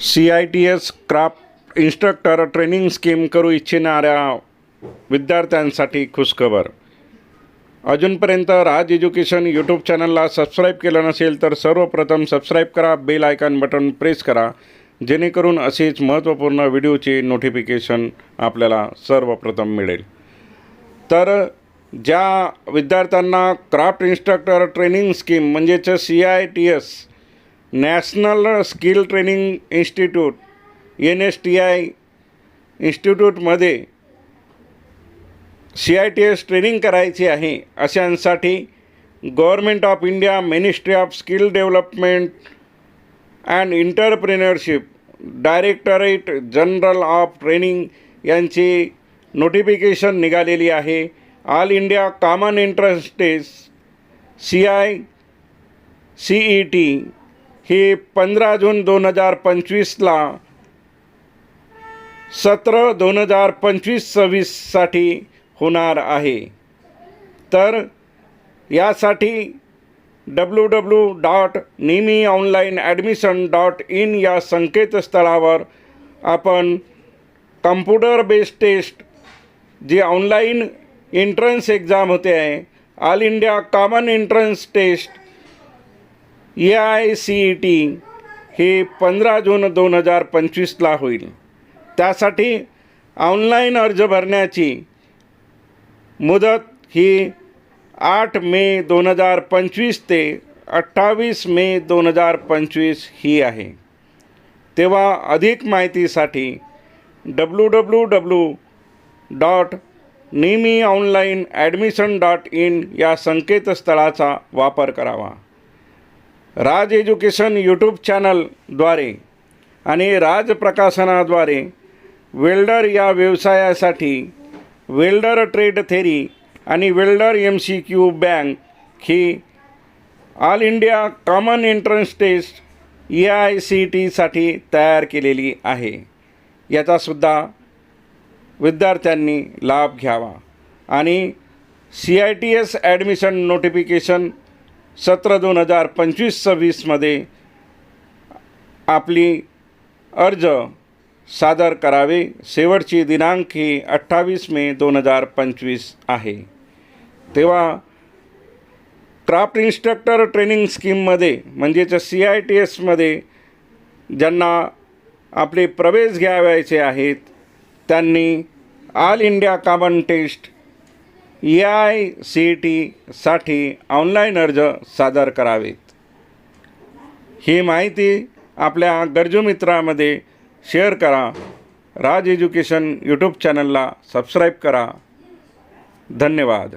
C I T S craft instructor training scheme करू इच्छिणाऱ्या विद्यार्थ्यांसाठी खुशखबर. अजूनपर्यंत राज एज्युकेशन यूट्यूब चॅनलला सबस्क्राईब केलं नसेल तर सर्वप्रथम सबस्क्राईब करा बेल आयकॉन बटन प्रेस करा जेणेकरून असेच महत्त्वपूर्ण व्हिडिओचे नोटिफिकेशन आपल्याला सर्वप्रथम मिळेल. तर ज्या विद्यार्थ्यांना क्राफ्ट इन्स्ट्रक्टर ट्रेनिंग स्कीम म्हणजेच C I T S national skill training institute N S T I इन्स्टिट्यूटमध्ये C I T S training करायची आहे. अशांसाठी government of India ministry of skill development and entrepreneurship directorate general of training यांची notification निघालेली आहे. All India common entrance test C I C E T ही पंधरा जून दोन हजार पंचवीसला सतरा दोन हजार पंचवीस सव्वीससाठी होणार आहे. तर यासाठी डब्ल्यू डब्ल्यू डॉट नेहमी ऑनलाईन ॲडमिशन डॉट इन या संकेतस्थळावर आपण कम्प्युटर बेस्ड टेस्ट जी ऑनलाईन एंट्रन्स एक्झाम होते आहे all India common entrance test A I C E T हे पंधरा जून दोन हजार पंचवीसला होईल. त्यासाठी ऑनलाईन अर्ज भरण्याची मुदत ही आठ मे दोन हजार पंचवीस ते अठ्ठावीस मे दोन हजार पंचवीस ही आहे. तेव्हा अधिक माहितीसाठी डब्ल्यू डब्ल्यू डब्ल्यू डॉट नेहमी ऑनलाईन ॲडमिशन डॉट इन या संकेतस्थळाचा वापर करावा. राज एज्युकेशन यूट्यूब चॅनलद्वारे आणि राज प्रकाशनाद्वारे वेल्डर या व्यवसायासाठी वेल्डर ट्रेड थेरी आणि welder M C Q bank he all India common entrance test A I C टीसाठी तयार केलेली आहे. याचासुद्धा विद्यार्थ्यांनी लाभ घ्यावा. आणि C I T S admission notification सतरा दोन हजार पंचवीस सव्वीसमध्ये आपली अर्ज सादर करावे. शेवटची दिनांक ही अठ्ठावीस मे दोन हजार पंचवीस आहे. तेव्हा क्राफ्ट इन्स्ट्रक्टर ट्रेनिंग स्कीममध्ये म्हणजेच सी आय टी एसमध्ये ज्यांना आपले प्रवेश घ्यावायचे आहेत त्यांनी all India common test A I C टीसाठी ऑनलाईन अर्ज सादर करावेत. ही माहिती आपल्या गरजू मित्रामध्ये शेअर करा. राज एज्युकेशन यूट्यूब चॅनलला सबस्क्राईब करा. धन्यवाद.